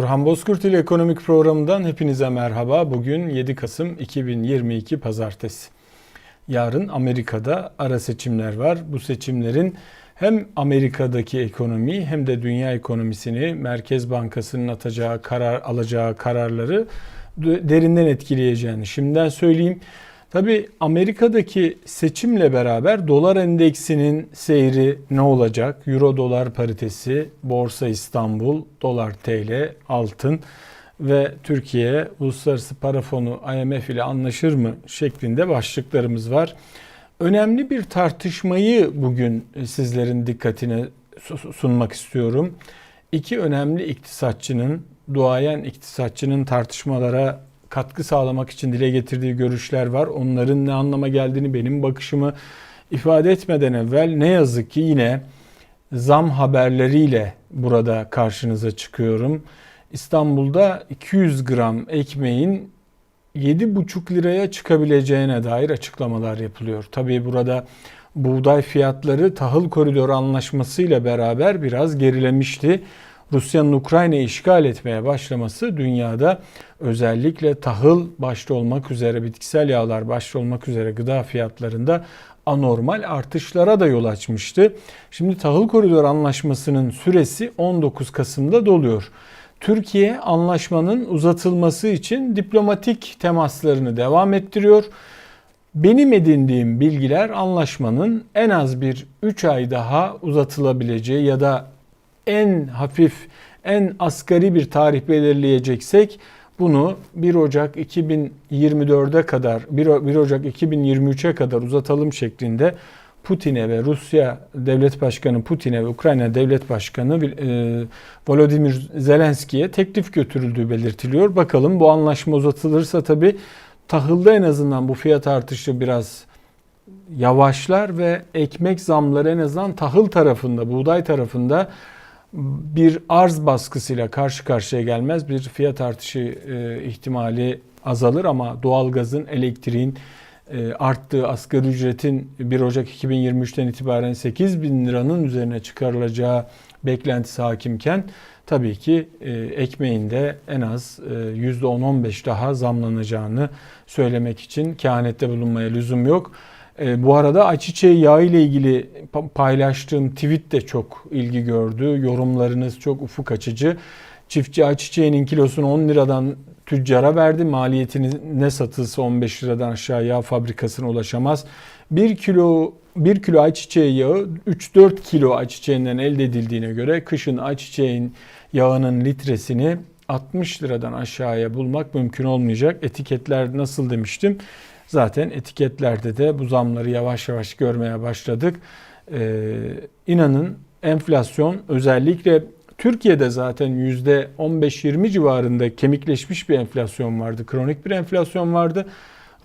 Turhan Bozkurt ile Ekonomik Programı'ndan hepinize merhaba. Bugün 7 Kasım 2022 Pazartesi. Yarın Amerika'da ara seçimler var. Bu seçimlerin hem Amerika'daki ekonomi hem de dünya ekonomisini Merkez Bankası'nın atacağı karar alacağı kararları derinden etkileyeceğini şimdiden söyleyeyim. Tabi Amerika'daki seçimle beraber dolar endeksinin seyri ne olacak? Euro dolar paritesi, Borsa İstanbul, dolar TL, altın ve Türkiye Uluslararası Para Fonu IMF ile anlaşır mı şeklinde başlıklarımız var. Önemli bir tartışmayı bugün sizlerin dikkatine sunmak istiyorum. İki önemli iktisatçının, duayen iktisatçının tartışmalara katkı sağlamak için dile getirdiği görüşler var. Onların ne anlama geldiğini benim bakışımı ifade etmeden evvel ne yazık ki yine zam haberleriyle burada karşınıza çıkıyorum. İstanbul'da 200 gram ekmeğin 7,5 liraya çıkabileceğine dair açıklamalar yapılıyor. Tabii burada buğday fiyatları tahıl koridoru anlaşmasıyla beraber biraz gerilemişti. Rusya'nın Ukrayna'yı işgal etmeye başlaması dünyada özellikle tahıl başta olmak üzere bitkisel yağlar başta olmak üzere gıda fiyatlarında anormal artışlara da yol açmıştı. Şimdi tahıl koridor anlaşmasının süresi 19 Kasım'da doluyor. Türkiye anlaşmanın uzatılması için diplomatik temaslarını devam ettiriyor. Benim edindiğim bilgiler anlaşmanın en az bir 3 ay daha uzatılabileceği ya da en hafif, en asgari bir tarih belirleyeceksek bunu 1 Ocak 2024'e kadar 1 Ocak 2023'e kadar uzatalım şeklinde Putin'e ve Rusya Devlet Başkanı Putin'e ve Ukrayna Devlet Başkanı e, Volodymyr Zelenski'ye teklif götürüldüğü belirtiliyor. Bakalım bu anlaşma uzatılırsa tabi tahılda en azından bu fiyat artışı biraz yavaşlar ve ekmek zamları en azından tahıl tarafında, buğday tarafında bir arz baskısıyla karşı karşıya gelmez. Bir fiyat artışı e, ihtimali azalır ama doğalgazın, elektriğin e, arttığı asgari ücretin 1 Ocak 2023'ten itibaren 8 bin liranın üzerine çıkarılacağı beklentisi hakimken tabii ki e, ekmeğin de en az e, %10-15 daha zamlanacağını söylemek için kehanette bulunmaya lüzum yok. E, bu arada ayçiçeği yağı ile ilgili paylaştığım tweet de çok ilgi gördü. Yorumlarınız çok ufuk açıcı. Çiftçi ayçiçeğinin kilosunu 10 liradan tüccara verdi. Maliyetini ne satılsa 15 liradan aşağı yağ fabrikasına ulaşamaz. 1 kilo 1 kilo ayçiçeği yağı 3-4 kilo ayçiçeğinden elde edildiğine göre kışın ayçiçeğin yağının litresini 60 liradan aşağıya bulmak mümkün olmayacak. Etiketler nasıl demiştim? Zaten etiketlerde de bu zamları yavaş yavaş görmeye başladık. Ee, inanın enflasyon özellikle Türkiye'de zaten %15-20 civarında kemikleşmiş bir enflasyon vardı. Kronik bir enflasyon vardı.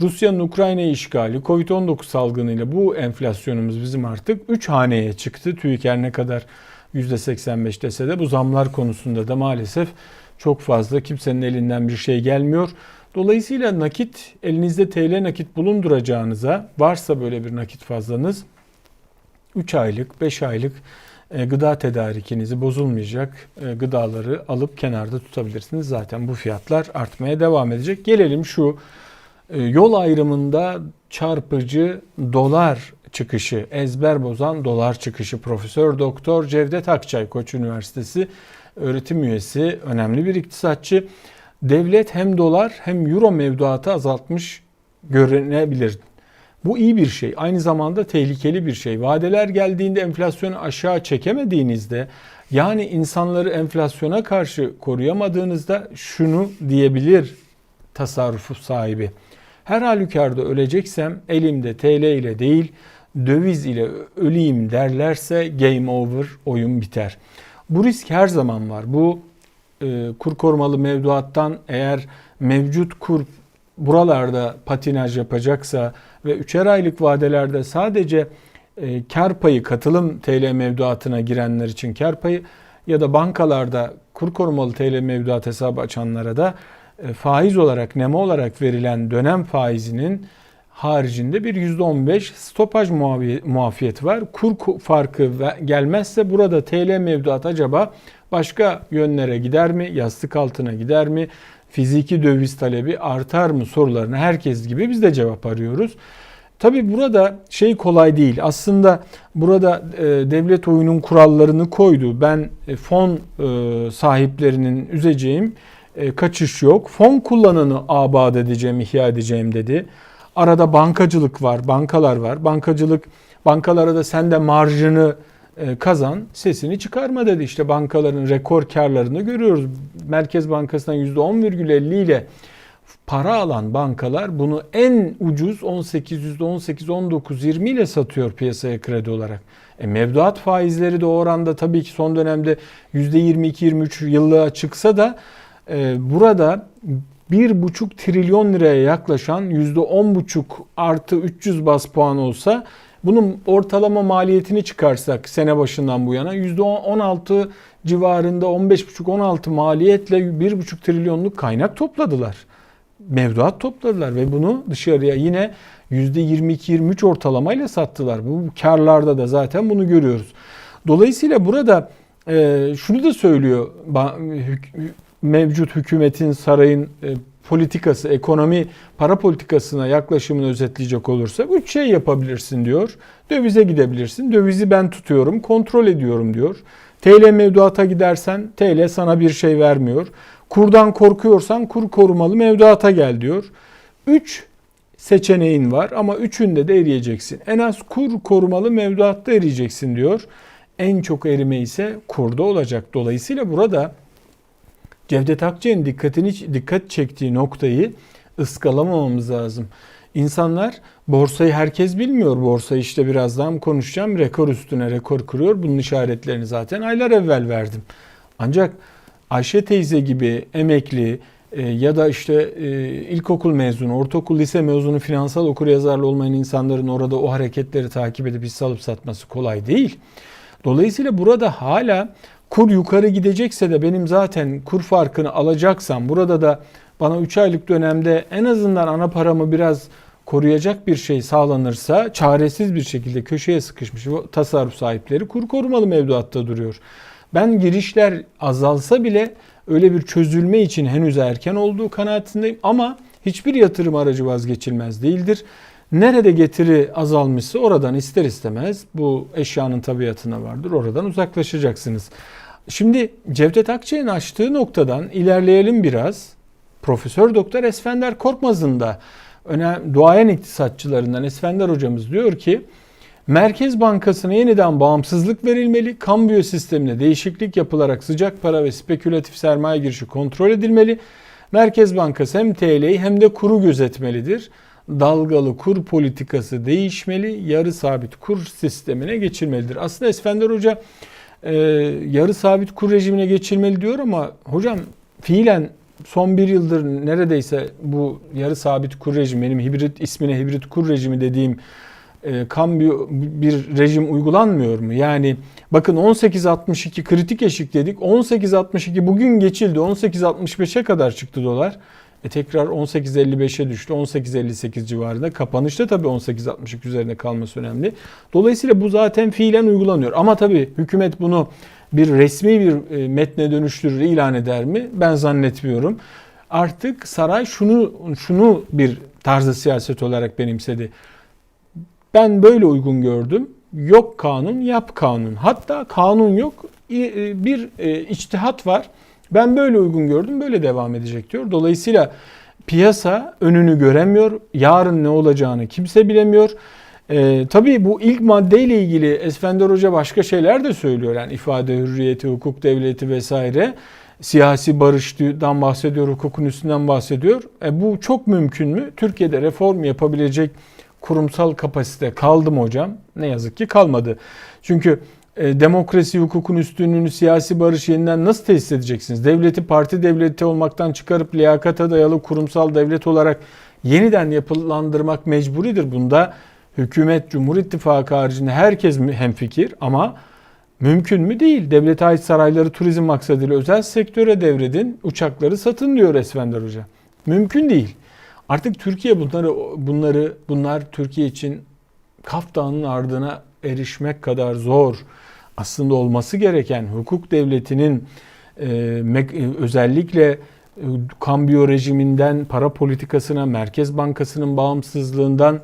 Rusya'nın Ukrayna'yı işgali, Covid-19 salgınıyla bu enflasyonumuz bizim artık 3 haneye çıktı. TÜİK her ne kadar %85 dese de bu zamlar konusunda da maalesef çok fazla kimsenin elinden bir şey gelmiyor. Dolayısıyla nakit elinizde TL nakit bulunduracağınıza varsa böyle bir nakit fazlanız 3 aylık 5 aylık e, gıda tedarikinizi bozulmayacak e, gıdaları alıp kenarda tutabilirsiniz. Zaten bu fiyatlar artmaya devam edecek. Gelelim şu e, yol ayrımında çarpıcı dolar çıkışı, ezber bozan dolar çıkışı Profesör Doktor Cevdet Akçay Koç Üniversitesi öğretim üyesi, önemli bir iktisatçı devlet hem dolar hem euro mevduatı azaltmış görünebilir. Bu iyi bir şey. Aynı zamanda tehlikeli bir şey. Vadeler geldiğinde enflasyonu aşağı çekemediğinizde yani insanları enflasyona karşı koruyamadığınızda şunu diyebilir tasarrufu sahibi. Her halükarda öleceksem elimde TL ile değil döviz ile öleyim derlerse game over oyun biter. Bu risk her zaman var. Bu e, kur korumalı mevduattan eğer mevcut kur buralarda patinaj yapacaksa ve üçer aylık vadelerde sadece e, kar payı katılım TL mevduatına girenler için kar payı ya da bankalarda kur korumalı TL mevduat hesabı açanlara da e, faiz olarak neme olarak verilen dönem faizinin haricinde bir %15 stopaj muafiyeti var. Kur ku- farkı gelmezse burada TL mevduat acaba başka yönlere gider mi? Yastık altına gider mi? Fiziki döviz talebi artar mı sorularına herkes gibi biz de cevap arıyoruz. Tabi burada şey kolay değil. Aslında burada e, devlet oyunun kurallarını koydu. Ben e, fon e, sahiplerinin üzeceğim kaçış yok. Fon kullananı abat edeceğim, ihya edeceğim dedi. Arada bankacılık var, bankalar var. Bankacılık bankalara da sen de marjını kazan, sesini çıkarma dedi. İşte bankaların rekor karlarını görüyoruz. Merkez Bankası'ndan %10,50 ile para alan bankalar bunu en ucuz 18, %18, 19, 20 ile satıyor piyasaya kredi olarak. E, mevduat faizleri de o oranda tabii ki son dönemde %22-23 yıllığa çıksa da e, burada 1,5 trilyon liraya yaklaşan %10,5 artı 300 bas puan olsa bunun ortalama maliyetini çıkarsak sene başından bu yana %16 civarında 15,5-16 maliyetle 1,5 trilyonluk kaynak topladılar mevduat topladılar ve bunu dışarıya yine %22-23 ortalamayla sattılar. Bu karlarda da zaten bunu görüyoruz. Dolayısıyla burada e, şunu da söylüyor mevcut hükümetin sarayın e, politikası, ekonomi, para politikasına yaklaşımını özetleyecek olursak üç şey yapabilirsin diyor. Dövize gidebilirsin. Dövizi ben tutuyorum, kontrol ediyorum diyor. TL mevduata gidersen TL sana bir şey vermiyor. Kurdan korkuyorsan kur korumalı mevduata gel diyor. 3 seçeneğin var ama üçünde de eriyeceksin. En az kur korumalı mevduatta eriyeceksin diyor. En çok erime ise kurda olacak. Dolayısıyla burada Cevdet Akçay'ın dikkatini dikkat çektiği noktayı ıskalamamamız lazım. İnsanlar borsayı herkes bilmiyor. Borsayı işte birazdan konuşacağım. Rekor üstüne rekor kırıyor. Bunun işaretlerini zaten aylar evvel verdim. Ancak Ayşe teyze gibi emekli e, ya da işte e, ilkokul mezunu, ortaokul, lise mezunu finansal okuryazarlı olmayan insanların orada o hareketleri takip edip hisse alıp satması kolay değil. Dolayısıyla burada hala kur yukarı gidecekse de benim zaten kur farkını alacaksam burada da bana 3 aylık dönemde en azından ana paramı biraz koruyacak bir şey sağlanırsa çaresiz bir şekilde köşeye sıkışmış tasarruf sahipleri kur korumalı mevduatta duruyor. Ben girişler azalsa bile öyle bir çözülme için henüz erken olduğu kanaatindeyim ama hiçbir yatırım aracı vazgeçilmez değildir. Nerede getiri azalmışsa oradan ister istemez bu eşyanın tabiatına vardır. Oradan uzaklaşacaksınız. Şimdi Cevdet Akçay'ın açtığı noktadan ilerleyelim biraz. Profesör Doktor Esfender Korkmaz'ın da önemli duayen iktisatçılarından Esfender hocamız diyor ki Merkez Bankası'na yeniden bağımsızlık verilmeli, kambiyo sistemine değişiklik yapılarak sıcak para ve spekülatif sermaye girişi kontrol edilmeli. Merkez Bankası hem TL'yi hem de kuru gözetmelidir. Dalgalı kur politikası değişmeli, yarı sabit kur sistemine geçilmelidir. Aslında Esfender Hoca e, yarı sabit kur rejimine geçilmeli diyor ama hocam fiilen son bir yıldır neredeyse bu yarı sabit kur rejimi, benim hibrit ismine hibrit kur rejimi dediğim e, kambiyo bir rejim uygulanmıyor mu? Yani bakın 18.62 kritik eşik dedik. 18.62 bugün geçildi. 18.65'e kadar çıktı dolar. E tekrar 18.55'e düştü. 18.58 civarında. Kapanışta tabii 18.62 üzerinde kalması önemli. Dolayısıyla bu zaten fiilen uygulanıyor. Ama tabii hükümet bunu bir resmi bir e, metne dönüştürür, ilan eder mi? Ben zannetmiyorum. Artık saray şunu şunu bir tarzı siyaset olarak benimsedi. Ben böyle uygun gördüm. Yok kanun, yap kanun. Hatta kanun yok, bir e, içtihat var. Ben böyle uygun gördüm, böyle devam edecek diyor. Dolayısıyla piyasa önünü göremiyor. Yarın ne olacağını kimse bilemiyor. Ee, tabii bu ilk maddeyle ilgili Esfender Hoca başka şeyler de söylüyor. Yani ifade hürriyeti, hukuk devleti vesaire. Siyasi barıştan bahsediyor, hukukun üstünden bahsediyor. E, bu çok mümkün mü? Türkiye'de reform yapabilecek kurumsal kapasite kaldı mı hocam? Ne yazık ki kalmadı. Çünkü e, demokrasi, hukukun üstünlüğünü, siyasi barış yeniden nasıl tesis edeceksiniz? Devleti parti devleti olmaktan çıkarıp liyakata dayalı kurumsal devlet olarak yeniden yapılandırmak mecburidir. Bunda hükümet, Cumhur İttifakı haricinde herkes hemfikir ama mümkün mü değil. Devlete ait sarayları turizm maksadıyla özel sektöre devredin, uçakları satın diyor Esfender Hoca. Mümkün değil. Artık Türkiye bunları bunları bunlar Türkiye için Kaf Dağı'nın ardına erişmek kadar zor aslında olması gereken hukuk devletinin e, özellikle e, kambiyo rejiminden para politikasına, Merkez Bankası'nın bağımsızlığından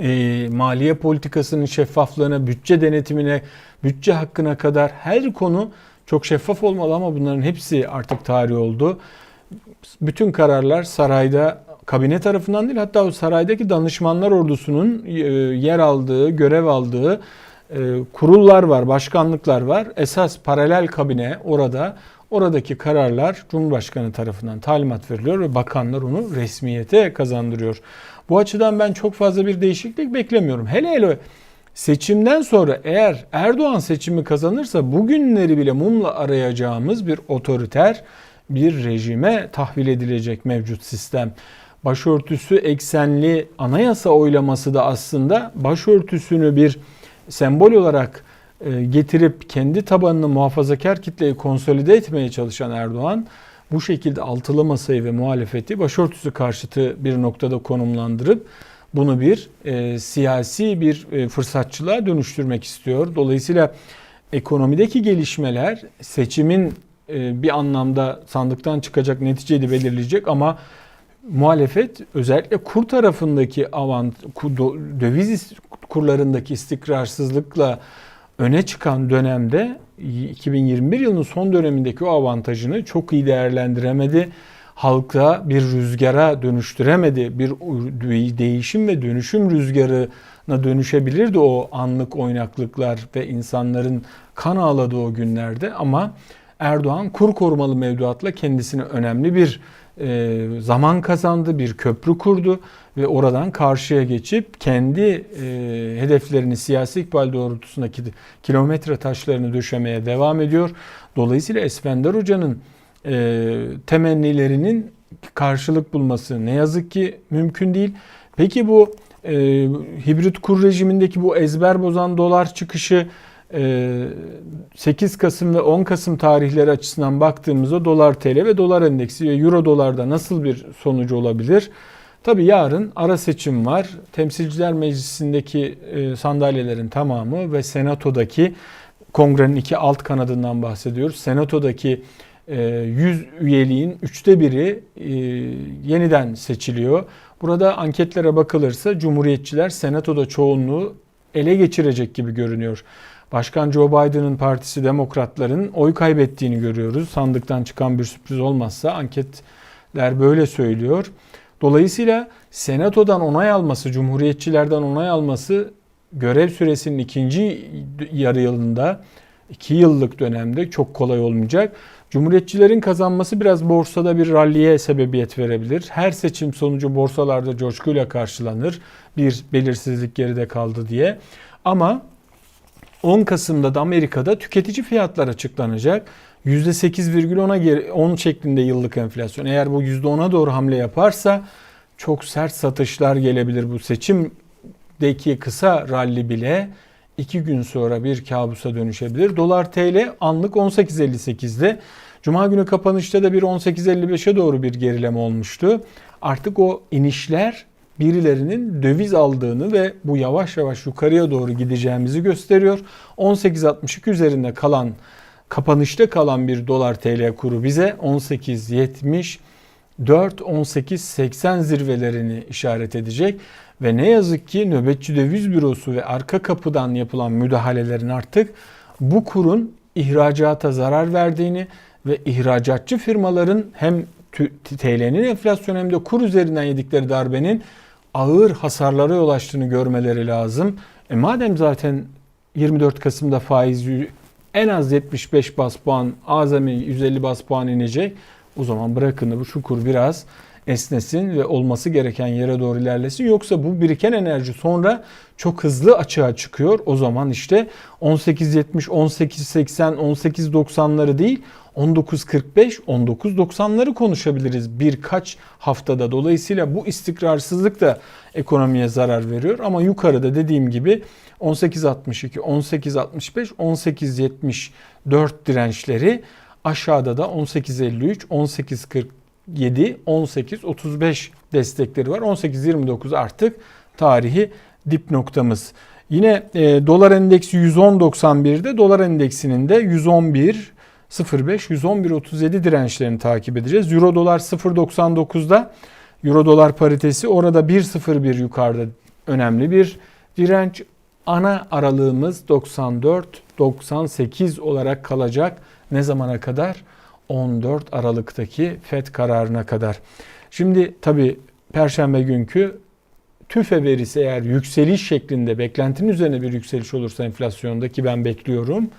e, maliye politikasının şeffaflığına, bütçe denetimine, bütçe hakkına kadar her konu çok şeffaf olmalı ama bunların hepsi artık tarih oldu. Bütün kararlar sarayda kabine tarafından değil hatta o saraydaki danışmanlar ordusunun e, yer aldığı, görev aldığı e, kurullar var, başkanlıklar var. Esas paralel kabine orada. Oradaki kararlar Cumhurbaşkanı tarafından talimat veriliyor ve bakanlar onu resmiyete kazandırıyor. Bu açıdan ben çok fazla bir değişiklik beklemiyorum. Hele hele seçimden sonra eğer Erdoğan seçimi kazanırsa bugünleri bile mumla arayacağımız bir otoriter bir rejime tahvil edilecek mevcut sistem. Başörtüsü eksenli anayasa oylaması da aslında başörtüsünü bir sembol olarak e, getirip kendi tabanını muhafazakar kitleyi konsolide etmeye çalışan Erdoğan bu şekilde altılı masayı ve muhalefeti başörtüsü karşıtı bir noktada konumlandırıp bunu bir e, siyasi bir e, fırsatçılığa dönüştürmek istiyor. Dolayısıyla ekonomideki gelişmeler seçimin e, bir anlamda sandıktan çıkacak neticeyi belirleyecek ama muhalefet özellikle kur tarafındaki avant döviz kurlarındaki istikrarsızlıkla öne çıkan dönemde 2021 yılının son dönemindeki o avantajını çok iyi değerlendiremedi. Halka bir rüzgara dönüştüremedi. Bir değişim ve dönüşüm rüzgarına dönüşebilirdi o anlık oynaklıklar ve insanların kan ağladığı o günlerde ama Erdoğan kur korumalı mevduatla kendisine önemli bir e, zaman kazandı, bir köprü kurdu ve oradan karşıya geçip kendi e, hedeflerini siyasi ikbal doğrultusundaki kilometre taşlarını döşemeye devam ediyor. Dolayısıyla Esfender Hoca'nın e, temennilerinin karşılık bulması ne yazık ki mümkün değil. Peki bu e, hibrit kur rejimindeki bu ezber bozan dolar çıkışı 8 Kasım ve 10 Kasım tarihleri açısından baktığımızda dolar TL ve dolar endeksi ve euro dolarda nasıl bir sonucu olabilir? Tabi yarın ara seçim var. Temsilciler Meclisi'ndeki e, sandalyelerin tamamı ve Senato'daki kongrenin iki alt kanadından bahsediyoruz. Senato'daki 100 e, üyeliğin üçte biri e, yeniden seçiliyor. Burada anketlere bakılırsa Cumhuriyetçiler Senato'da çoğunluğu ele geçirecek gibi görünüyor. Başkan Joe Biden'ın partisi demokratların oy kaybettiğini görüyoruz. Sandıktan çıkan bir sürpriz olmazsa anketler böyle söylüyor. Dolayısıyla senatodan onay alması, cumhuriyetçilerden onay alması görev süresinin ikinci yarı yılında, iki yıllık dönemde çok kolay olmayacak. Cumhuriyetçilerin kazanması biraz borsada bir ralliye sebebiyet verebilir. Her seçim sonucu borsalarda coşkuyla karşılanır. Bir belirsizlik geride kaldı diye. Ama 10 Kasım'da da Amerika'da tüketici fiyatlar açıklanacak. %8,10'a 10 şeklinde yıllık enflasyon. Eğer bu %10'a doğru hamle yaparsa çok sert satışlar gelebilir bu seçimdeki kısa ralli bile 2 gün sonra bir kabusa dönüşebilir. Dolar TL anlık 18.58'de. Cuma günü kapanışta da bir 18.55'e doğru bir gerileme olmuştu. Artık o inişler birilerinin döviz aldığını ve bu yavaş yavaş yukarıya doğru gideceğimizi gösteriyor. 18.62 üzerinde kalan kapanışta kalan bir dolar TL kuru bize 18.70 4.18.80 zirvelerini işaret edecek ve ne yazık ki nöbetçi döviz bürosu ve arka kapıdan yapılan müdahalelerin artık bu kurun ihracata zarar verdiğini ve ihracatçı firmaların hem TL'nin enflasyon hem de kur üzerinden yedikleri darbenin ağır hasarlara yol açtığını görmeleri lazım. E madem zaten 24 Kasım'da faiz en az 75 bas puan, azami 150 bas puan inecek. O zaman bırakın bu şu kur biraz esnesin ve olması gereken yere doğru ilerlesin. Yoksa bu biriken enerji sonra çok hızlı açığa çıkıyor. O zaman işte 18.70, 18.80, 18.90'ları değil 19.45, 19.90'ları konuşabiliriz birkaç haftada. Dolayısıyla bu istikrarsızlık da ekonomiye zarar veriyor. Ama yukarıda dediğim gibi 18.62, 18.65, 18.74 dirençleri aşağıda da 18.53, 18.40 18, 35 destekleri var. 18-29 artık tarihi dip noktamız. Yine e, dolar endeksi 110.91'de dolar endeksinin de 111 05 111 37 dirençlerini takip edeceğiz. Euro dolar 0.99'da Euro dolar paritesi orada 1.01 yukarıda önemli bir direnç. Ana aralığımız 94-98 olarak kalacak. Ne zamana kadar? 14 Aralık'taki FED kararına kadar. Şimdi tabi Perşembe günkü TÜFE verisi eğer yükseliş şeklinde beklentinin üzerine bir yükseliş olursa enflasyonda ki ben bekliyorum.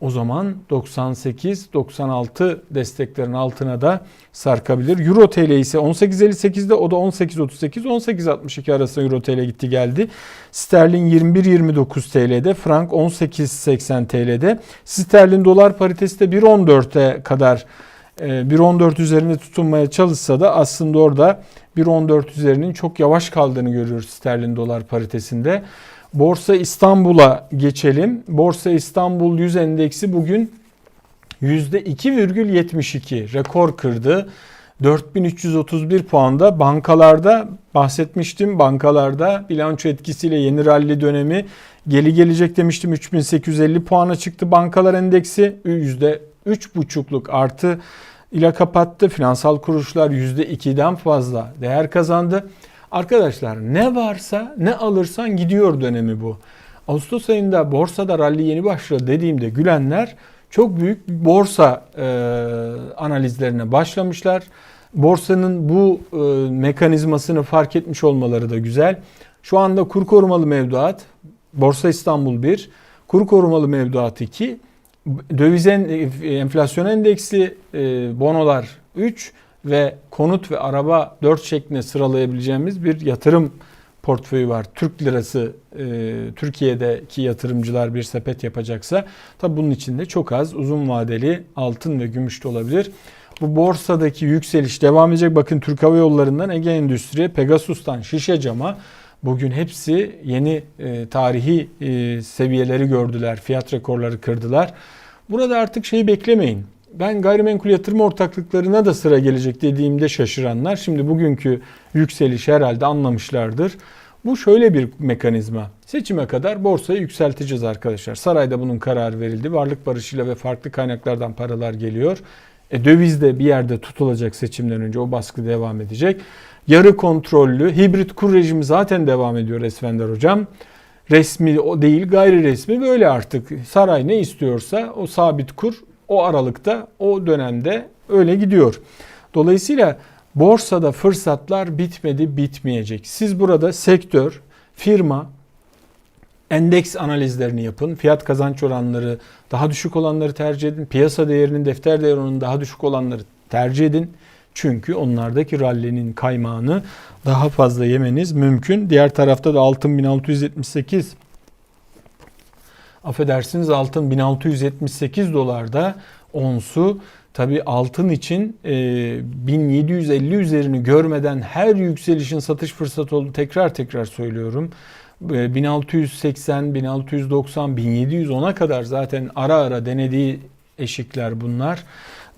O zaman 98-96 desteklerin altına da sarkabilir. Euro TL ise 18.58'de o da 18.38 18.62 arasında Euro TL gitti geldi. Sterlin 21.29 TL'de, frank 18.80 TL'de. Sterlin dolar paritesi de 1.14'e kadar 1.14 üzerinde tutunmaya çalışsa da aslında orada 1.14 üzerinin çok yavaş kaldığını görüyoruz sterlin dolar paritesinde. Borsa İstanbul'a geçelim. Borsa İstanbul 100 endeksi bugün %2,72 rekor kırdı. 4331 puanda bankalarda bahsetmiştim. Bankalarda bilanço etkisiyle yeni rally dönemi geli gelecek demiştim. 3850 puana çıktı bankalar endeksi. %3,5'luk artı ile kapattı. Finansal kuruluşlar %2'den fazla değer kazandı. Arkadaşlar ne varsa ne alırsan gidiyor dönemi bu. Ağustos ayında borsada rally yeni başladı dediğimde gülenler çok büyük borsa e, analizlerine başlamışlar. Borsanın bu e, mekanizmasını fark etmiş olmaları da güzel. Şu anda kur korumalı mevduat Borsa İstanbul 1, kur korumalı mevduat 2, döviz enflasyon endeksi e, bonolar 3 ve konut ve araba 4 şeklinde sıralayabileceğimiz bir yatırım portföyü var. Türk lirası e, Türkiye'deki yatırımcılar bir sepet yapacaksa tabi bunun içinde çok az uzun vadeli altın ve gümüş de olabilir. Bu borsadaki yükseliş devam edecek. Bakın Türk Hava Yolları'ndan Ege Endüstri'ye, Pegasus'tan Şişe Cam'a bugün hepsi yeni e, tarihi e, seviyeleri gördüler. Fiyat rekorları kırdılar. Burada artık şeyi beklemeyin ben gayrimenkul yatırım ortaklıklarına da sıra gelecek dediğimde şaşıranlar şimdi bugünkü yükseliş herhalde anlamışlardır. Bu şöyle bir mekanizma. Seçime kadar borsayı yükselteceğiz arkadaşlar. Sarayda bunun kararı verildi. Varlık barışıyla ve farklı kaynaklardan paralar geliyor. E, döviz de bir yerde tutulacak seçimden önce o baskı devam edecek. Yarı kontrollü hibrit kur rejimi zaten devam ediyor Esfender Hocam. Resmi o değil gayri resmi böyle artık. Saray ne istiyorsa o sabit kur o aralıkta, o dönemde öyle gidiyor. Dolayısıyla borsada fırsatlar bitmedi, bitmeyecek. Siz burada sektör, firma, endeks analizlerini yapın. Fiyat kazanç oranları daha düşük olanları tercih edin. Piyasa değerinin, defter değerinin daha düşük olanları tercih edin. Çünkü onlardaki rallinin kaymağını daha fazla yemeniz mümkün. Diğer tarafta da altın 1678 affedersiniz altın 1678 dolarda onsu. Tabi altın için e, 1750 üzerini görmeden her yükselişin satış fırsatı oldu. Tekrar tekrar söylüyorum. 1680, 1690, 1710'a kadar zaten ara ara denediği eşikler bunlar.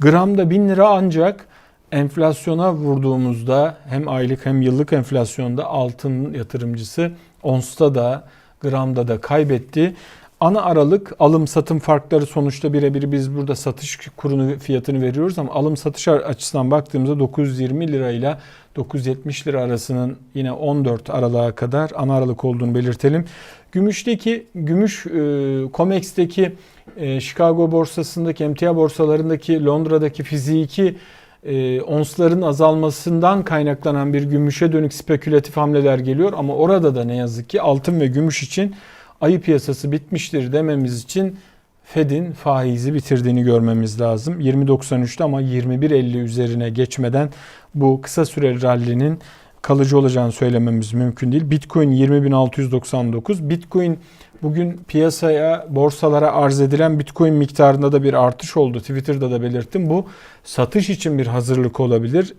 Gramda 1000 lira ancak enflasyona vurduğumuzda hem aylık hem yıllık enflasyonda altın yatırımcısı onsta da gramda da kaybetti. Ana aralık alım satım farkları sonuçta birebir biz burada satış kurunu fiyatını veriyoruz ama alım satış açısından baktığımızda 920 lira ile 970 lira arasının yine 14 aralığa kadar ana aralık olduğunu belirtelim. Gümüşteki, gümüş e, COMEX'teki e, Chicago borsasındaki, emtia borsalarındaki, Londra'daki fiziki e, onsların azalmasından kaynaklanan bir gümüşe dönük spekülatif hamleler geliyor ama orada da ne yazık ki altın ve gümüş için ayı piyasası bitmiştir dememiz için Fed'in faizi bitirdiğini görmemiz lazım. 20.93'te ama 21.50 üzerine geçmeden bu kısa süreli rallinin kalıcı olacağını söylememiz mümkün değil. Bitcoin 20.699. Bitcoin bugün piyasaya, borsalara arz edilen Bitcoin miktarında da bir artış oldu. Twitter'da da belirttim. Bu satış için bir hazırlık olabilir.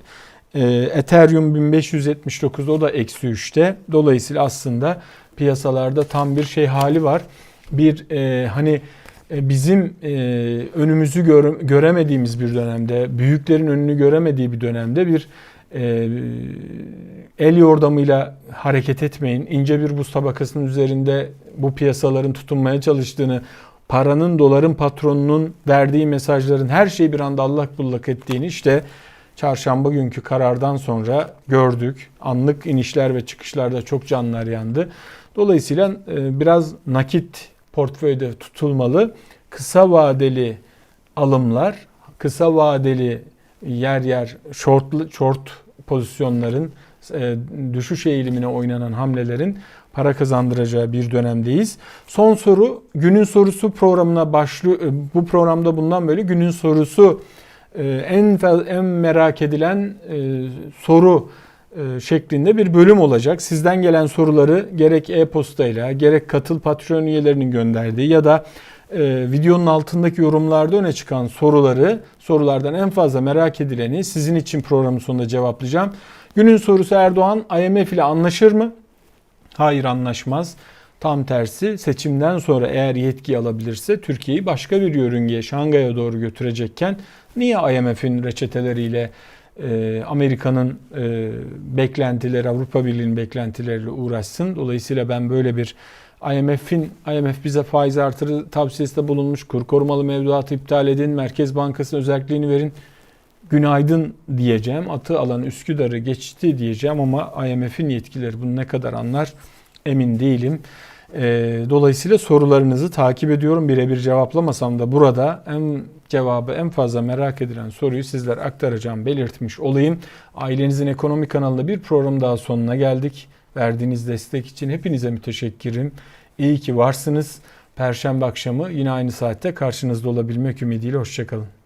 Ee, Ethereum 1579'da o da eksi 3'te. Dolayısıyla aslında piyasalarda tam bir şey hali var. Bir e, hani e, bizim e, önümüzü gör- göremediğimiz bir dönemde, büyüklerin önünü göremediği bir dönemde bir e, el yordamıyla hareket etmeyin. İnce bir buz tabakasının üzerinde bu piyasaların tutunmaya çalıştığını, paranın, doların patronunun verdiği mesajların her şeyi bir anda allak bullak ettiğini işte çarşamba günkü karardan sonra gördük. Anlık inişler ve çıkışlarda çok canlar yandı. Dolayısıyla e, biraz nakit portföyde tutulmalı. Kısa vadeli alımlar, kısa vadeli yer yer short, short pozisyonların e, düşüş eğilimine oynanan hamlelerin para kazandıracağı bir dönemdeyiz. Son soru günün sorusu programına başlıyor. Bu programda bundan böyle günün sorusu e, en en merak edilen e, soru e, şeklinde bir bölüm olacak. Sizden gelen soruları gerek e-postayla gerek katıl patron üyelerinin gönderdiği ya da e, videonun altındaki yorumlarda öne çıkan soruları, sorulardan en fazla merak edileni sizin için programın sonunda cevaplayacağım. Günün sorusu Erdoğan IMF ile anlaşır mı? Hayır anlaşmaz. Tam tersi seçimden sonra eğer yetki alabilirse Türkiye'yi başka bir yörüngeye Şangay'a doğru götürecekken niye IMF'in reçeteleriyle e, Amerika'nın e, beklentileri, Avrupa Birliği'nin beklentileriyle uğraşsın. Dolayısıyla ben böyle bir IMF'in IMF bize faiz artırı tavsiyesinde bulunmuş. Kur korumalı mevduatı iptal edin. Merkez Bankası'na özelliğini verin. Günaydın diyeceğim. Atı alan Üsküdar'ı geçti diyeceğim ama IMF'in yetkileri bunu ne kadar anlar emin değilim. E, dolayısıyla sorularınızı takip ediyorum. Birebir cevaplamasam da burada en cevabı en fazla merak edilen soruyu sizler aktaracağım belirtmiş olayım. Ailenizin ekonomi kanalında bir program daha sonuna geldik. Verdiğiniz destek için hepinize müteşekkirim. İyi ki varsınız. Perşembe akşamı yine aynı saatte karşınızda olabilmek ümidiyle hoşçakalın.